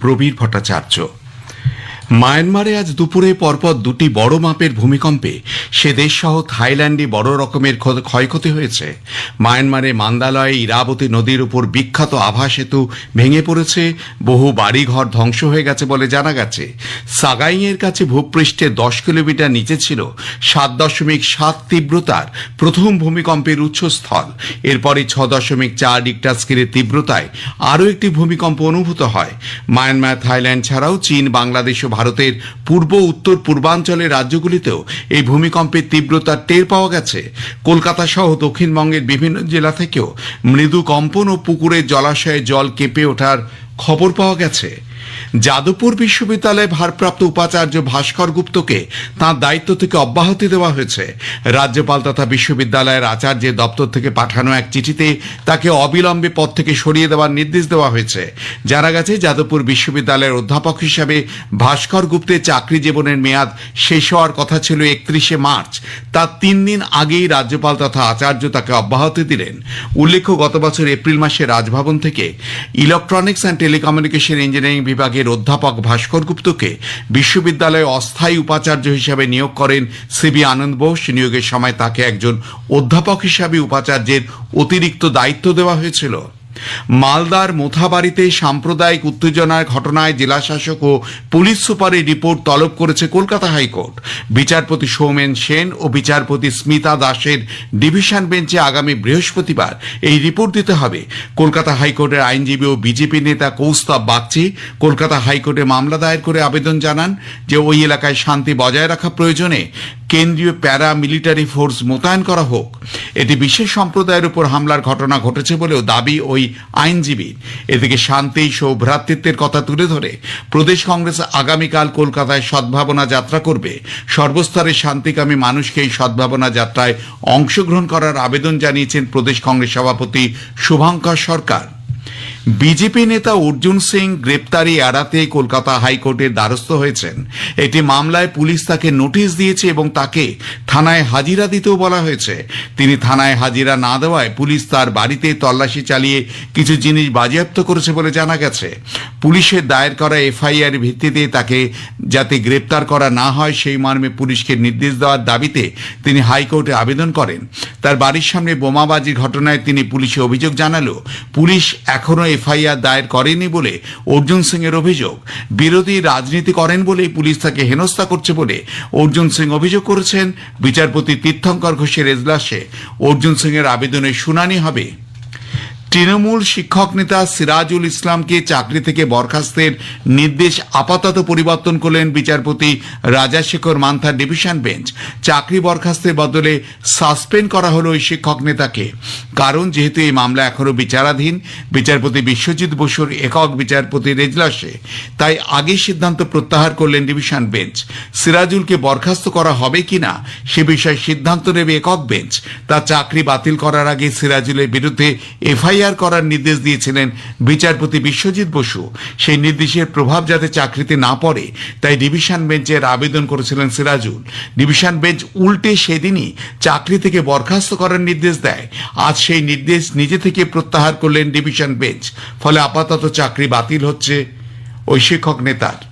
প্রবীর ভট্টাচার্য। মায়ানমারে আজ দুপুরে পরপর দুটি বড় মাপের ভূমিকম্পে সে দেশসহ থাইল্যান্ডে বড় রকমের ক্ষয়ক্ষতি হয়েছে। মায়ানমারে মান্দালয়ে ইরাবতী নদীর উপর বিখ্যাত আভা সেতু ভেঙে পড়েছে। বহু বাড়িঘর ধ্বংস হয়ে গেছে বলে জানা গেছে। সাগাইয়ের কাছে ভূপৃষ্ঠে দশ কিলোমিটার নিচে ছিল সাত দশমিক সাত তীব্রতার প্রথম ভূমিকম্পের উচ্চস্থল। এরপরে ছ দশমিক চার ডিক্টার স্কেলের তীব্রতায় আরও একটি ভূমিকম্প অনুভূত হয়। মায়ানমার থাইল্যান্ড ছাড়াও চীন, বাংলাদেশ ও ভারতের পূর্ব, উত্তর, পূর্বাঞ্চলের রাজ্যগুলিতেও এই ভূমিকম্পের তীব্রতা টের পাওয়া গেছে। কলকাতা সহ দক্ষিণবঙ্গের বিভিন্ন জেলা থেকেও মৃদু কম্পন ও পুকুরের জলাশয়ে জল কেঁপে ওঠার খবর পাওয়া গেছে। যাদবপুর বিশ্ববিদ্যালয়ে ভারপ্রাপ্ত উপাচার্য ভাস্কর গুপ্তকে তাঁর দায়িত্ব থেকে অব্যাহতি দেওয়া হয়েছে। রাজ্যপাল তথা বিশ্ববিদ্যালয়ের আচার্যের দপ্তর থেকে পাঠানো এক চিঠিতে তাকে অবিলম্বে পদ থেকে সরিয়ে দেওয়ার নির্দেশ দেওয়া হয়েছে। জানা গেছে, যাদবপুর বিশ্ববিদ্যালয়ের অধ্যাপক হিসাবে ভাস্কর গুপ্তের চাকরি জীবনের মেয়াদ শেষ হওয়ার কথা ছিল একত্রিশে মার্চ। তার তিন দিন আগেই রাজ্যপাল তথা আচার্য তাকে অব্যাহতি দিলেন। উল্লেখ্য, গত বছর এপ্রিল মাসে রাজভবন থেকে ইলেকট্রনিক্স অ্যান্ড টেলিকমিউনিকেশন ইঞ্জিনিয়ারিং বিভাগের অধ্যাপক ভাস্কর গুপ্তকে বিশ্ববিদ্যালয়ে অস্থায়ী উপাচার্য হিসাবে নিয়োগ করেন সিবি আনন্দ বোস। নিয়োগের সময় তাকে একজন অধ্যাপক হিসাবে উপাচার্যের অতিরিক্ত দায়িত্ব দেওয়া হয়েছিল। মালদার মোথাবাড়িতে সাম্প্রদায়িক উত্তেজনার ঘটনায় জেলাশাসক ও পুলিশ সুপারের রিপোর্ট তলব করেছে কলকাতা হাইকোর্ট। বিচারপতি সৌমেন সেন ও বিচারপতি স্মিতা দাসের ডিভিশন বেঞ্চে আগামী বৃহস্পতিবার এই রিপোর্ট দিতে হবে। কলকাতা হাইকোর্টের আইনজীবী ও বিজেপি নেতা কৌস্তব বাগচি কলকাতা হাইকোর্টে মামলা দায়ের করে আবেদন জানান যে ওই এলাকায় শান্তি বজায় রাখা প্রয়োজনে কেন্দ্রীয় প্যারা মিলিটারি ফোর্স মোতায়েন করা হোক, এটি বিশেষ সম্প্রদায়ের উপর হামলার ঘটনা ঘটেছে বলেও দাবি ওই আইনজীবী। এদিকে শান্তি, সৌভ্রাতৃত্বের কথা তুলে ধরে প্রদেশ কংগ্রেস আগামীকাল কলকাতায় সদ্ভাবনা যাত্রা করবে। সর্বস্তরের শান্তিকামী মানুষকে এই সদ্ভাবনা যাত্রায় অংশগ্রহণ করার আবেদন জানিয়েছেন প্রদেশ কংগ্রেস সভাপতি শুভঙ্কর সরকার। বিজেপি নেতা অর্জুন সিং গ্রেপ্তারি এড়াতে কলকাতা হাইকোর্টের দ্বারস্থ হয়েছেন। একটি মামলায় পুলিশ তাকে নোটিশ দিয়েছে এবং তাকে থানায় হাজিরা দিতেও বলা হয়েছে। তিনি থানায় হাজিরা না দেওয়ায় পুলিশ তার বাড়িতে তল্লাশি চালিয়ে কিছু জিনিস বাজেয়াপ্ত করেছে বলে জানা গেছে। পুলিশের দায়ের করা এফআইআর ভিত্তিতে তাকে যাতে গ্রেপ্তার করা না হয় সেই মর্মে পুলিশকে নির্দেশ দেওয়ার দাবিতে তিনি হাইকোর্টে আবেদন করেন। তার বাড়ির সামনে বোমাবাজির ঘটনায় তিনি পুলিশে অভিযোগ জানালো পুলিশ এখনও এফআইআর দায়ের করেনি বলে অর্জুন সিং এর অভিযোগ। বিরোধী রাজনীতি করেন বলেই পুলিশ তাকে হেনস্থা করছে বলে অর্জুন সিং অভিযোগ করেছেন। বিচারপতি তীর্থঙ্কর ঘোষের এজলাসে অর্জুন সিং এর আবেদনের শুনানি হবে। তৃণমূল শিক্ষক নেতা সিরাজুল ইসলামকে চাকরি থেকে বরখাস্তের নির্দেশ আপাতত পরিবর্তন করলেন বিচারপতি রাজাশেখর মান্থার ডিভিশন বেঞ্চ। চাকরি বরখাস্তের বদলে সাসপেন্ড করা হলো ওই শিক্ষক নেতাকে। কারণ যেহেতু এই মামলা এখনও বিচারাধীন, বিচারপতি বিশ্বজিৎ বসুর একক বিচারপতির এজলাসে তাই আগে সিদ্ধান্ত প্রত্যাহার করলেন ডিভিশন বেঞ্চ। সিরাজুলকে বরখাস্ত করা হবে কিনা, সে বিষয়ে সিদ্ধান্ত নেবে একক বেঞ্চ। তার চাকরি বাতিল করার আগে সিরাজুলের বিরুদ্ধে এফআইআর করার নির্দেশ দিয়েছিলেন বিচারপতি বিশ্বজিৎ বসু। সেই নির্দেশের প্রভাব যাতে চাকরিতে না পড়ে, তাই ডিভিশন বেঞ্চের আবেদন করেছিলেন সিরাজুল। ডিভিশন বেঞ্চ উল্টে সেদিনই চাকরি থেকে বরখাস্ত করার নির্দেশ দেয়। আজ সেই নির্দেশ নিজে থেকে প্রত্যাহার করলেন ডিভিশন বেঞ্চ। ফলে আপাতত চাকরি বাতিল হচ্ছে ওই শিক্ষক নেতার।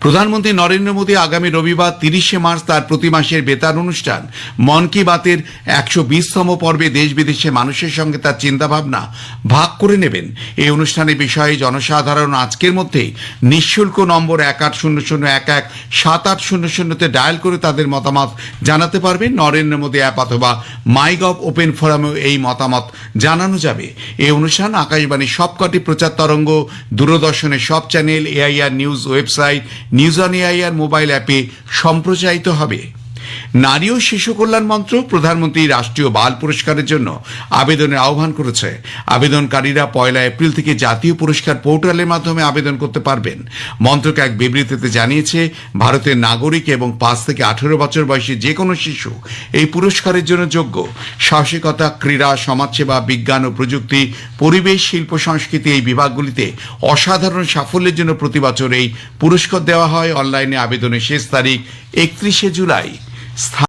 প্রধানমন্ত্রী নরেন্দ্র মোদী আগামী রবিবার তিরিশে মার্চ তার প্রতি মাসের বেতার অনুষ্ঠান মন কি বাতের একশো বিশতম পর্বে দেশ বিদেশের মানুষের সঙ্গে তার চিন্তাভাবনা ভাগ করে নেবেন। এই অনুষ্ঠানের বিষয়ে জনসাধারণ আজকের মধ্যেই নিঃশুল্ক নম্বর এক আট শূন্য শূন্য এক এক সাত আট শূন্য শূন্যতে ডায়াল করে তাদের মতামত জানাতে পারবেন। নরেন্দ্র মোদী অ্যাপ অথবা মাই গভ ওপেন ফোরামেও এই মতামত জানানো যাবে। এই অনুষ্ঠান আকাশবাণীর সবকটি প্রচার তরঙ্গ, দূরদর্শনের সব channel AIR news website news on AIR mobile অ্যাপে সম্প্রচারিত হবে। নারী ও শিশু কল্যাণ মন্ত্রক প্রধানমন্ত্রী রাষ্ট্রীয় বাল পুরস্কারের জন্য আবেদনের আহ্বান করেছে। আবেদনকারীরা পয়লা এপ্রিল থেকে জাতীয় পুরস্কার পোর্টালের মাধ্যমে আবেদন করতে পারবেন। মন্ত্রক এক বিবৃতিতে জানিয়েছে, ভারতের নাগরিক এবং পাঁচ থেকে আঠেরো বছর বয়সী যে কোনো শিশু এই পুরস্কারের জন্য যোগ্য। সাহসিকতা, ক্রীড়া, সমাজসেবা, বিজ্ঞান ও প্রযুক্তি, পরিবেশ, শিল্প, সংস্কৃতি এই বিভাগগুলিতে অসাধারণ সাফল্যের জন্য প্রতি বছর এই পুরস্কার দেওয়া হয়। অনলাইনে আবেদনের শেষ তারিখ একত্রিশে জুলাই। স্থান